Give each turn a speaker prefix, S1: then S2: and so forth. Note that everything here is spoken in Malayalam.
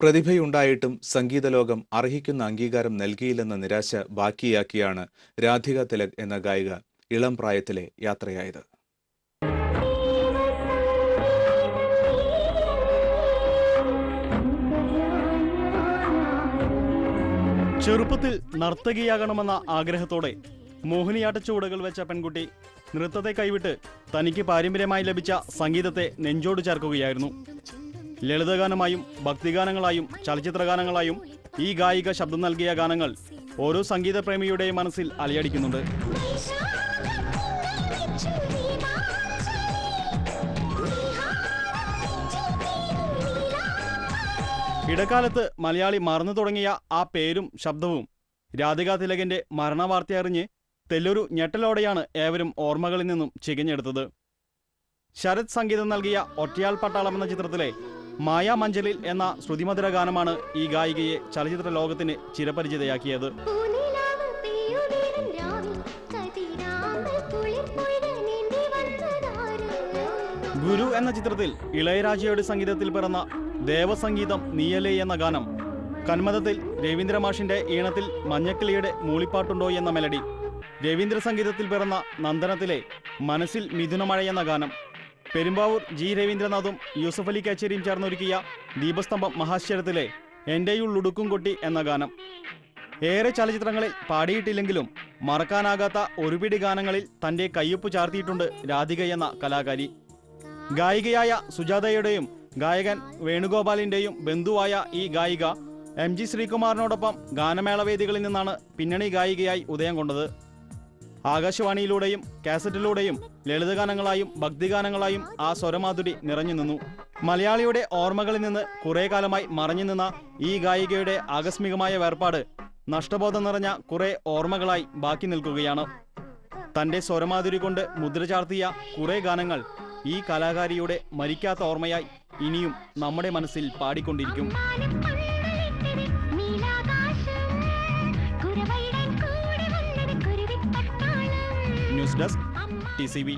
S1: പ്രതിഭയുണ്ടായിട്ടും സംഗീതലോകം അർഹിക്കുന്ന അംഗീകാരം നൽകിയില്ലെന്ന നിരാശ ബാക്കിയാക്കിയാണ് രാധിക തിലക് എന്ന ഗായിക ഇളം പ്രായത്തിലെ യാത്രയായത്.
S2: ചെറുപ്പത്തിൽ നർത്തകിയാകണമെന്ന ആഗ്രഹത്തോടെ മോഹിനിയാട്ട ചുവടുകൾ വെച്ച പെൺകുട്ടി നൃത്തത്തെ കൈവിട്ട് തനിക്ക് പാരമ്പര്യമായി ലഭിച്ച സംഗീതത്തെ നെഞ്ചോട് ചേർക്കുകയായിരുന്നു. ലളിതഗാനമായും ഭക്തിഗാനങ്ങളായും ചലച്ചിത്രഗാനങ്ങളായും ഈ ഗായിക ശബ്ദം നൽകിയ ഗാനങ്ങൾ ഓരോ സംഗീതപ്രേമിയുടെ മനസ്സിൽ അലയടിക്കുന്നുണ്ട്. ഇടക്കാലത്ത് മലയാളി മറന്നു തുടങ്ങിയ ആ പേരും ശബ്ദവും രാധികാ തിലകന്റെ മരണവാർത്തയറിഞ്ഞ് തെല്ലൊരു ഞെട്ടലോടെയാണ് ഏവരും ഓർമ്മകളിൽ നിന്നും ചികഞ്ഞെടുത്തത്. ശരത് സംഗീതം നൽകിയ ഒറ്റയാൾ പട്ടാളം എന്ന ചിത്രത്തിലെ മായാ മഞ്ചലിൽ എന്ന ശ്രുതിമധുര ഗാനമാണ് ഈ ഗായികയെ ചലച്ചിത്ര ലോകത്തിന് ചിരപരിചിതയാക്കിയത്. ഗുരു എന്ന ചിത്രത്തിൽ ഇളയരാജയുടെ സംഗീതത്തിൽ പിറന്ന ദേവസംഗീതം നീയലേ എന്ന ഗാനം കന്മതത്തിൽ രവീന്ദ്രമാഷിന്റെ ഈണത്തിൽ മഞ്ഞക്കിളിയുടെ മൂളിപ്പാട്ടുണ്ടോ എന്ന മെലഡി രവീന്ദ്ര സംഗീതത്തിൽ പിറന്ന നന്ദനത്തിലെ മനസ്സിൽ മിഥുനമഴ എന്ന ഗാനം പെരുമ്പാവൂർ ജി രവീന്ദ്രനാഥും യൂസഫ് അലി കച്ചേരിയും ചേർന്നൊരുക്കിയ ദീപസ്തംഭം മഹാശ്ചര്യത്തിലെ എന്റെയുള്ളുടുക്കും കൊട്ടി എന്ന ഗാനം. ഏറെ ചലച്ചിത്രങ്ങളിൽ പാടിയിട്ടില്ലെങ്കിലും മറക്കാനാകാത്ത ഒരുപിടി ഗാനങ്ങളിൽ തന്റെ കയ്യൊപ്പ് ചാർത്തിയിട്ടുണ്ട് രാധിക എന്ന കലാകാരി. ഗായികയായ സുജാതയുടെയും ഗായകൻ വേണുഗോപാലിന്റെയും ബന്ധുവായ ഈ ഗായിക എം ജി ശ്രീകുമാറിനോടൊപ്പം ഗാനമേളവേദികളിൽ നിന്നാണ് പിന്നണി ഗായികയായി ഉദയം കൊണ്ടത്. ആകാശവാണിയിലൂടെയും കാസറ്റിലൂടെയും ലളിതഗാനങ്ങളായും ഭക്തിഗാനങ്ങളായും ആ സ്വരമാധുരി നിറഞ്ഞു നിന്നു. മലയാളിയുടെ ഓർമ്മകളിൽ നിന്ന് കുറെ കാലമായി മറഞ്ഞു നിന്ന ഈ ഗായികയുടെ ആകസ്മികമായ വേർപാട് നഷ്ടബോധം നിറഞ്ഞ കുറെ ഓർമ്മകളായി ബാക്കി നിൽക്കുകയാണ്. തന്റെ സ്വരമാധുരി കൊണ്ട് മുദ്ര ചാർത്തിയ കുറെ ഗാനങ്ങൾ ഈ കലാകാരിയുടെ മരിക്കാത്ത ഓർമ്മയായി ഇനിയും നമ്മുടെ മനസ്സിൽ പാടിക്കൊണ്ടിരിക്കും. Desk T C B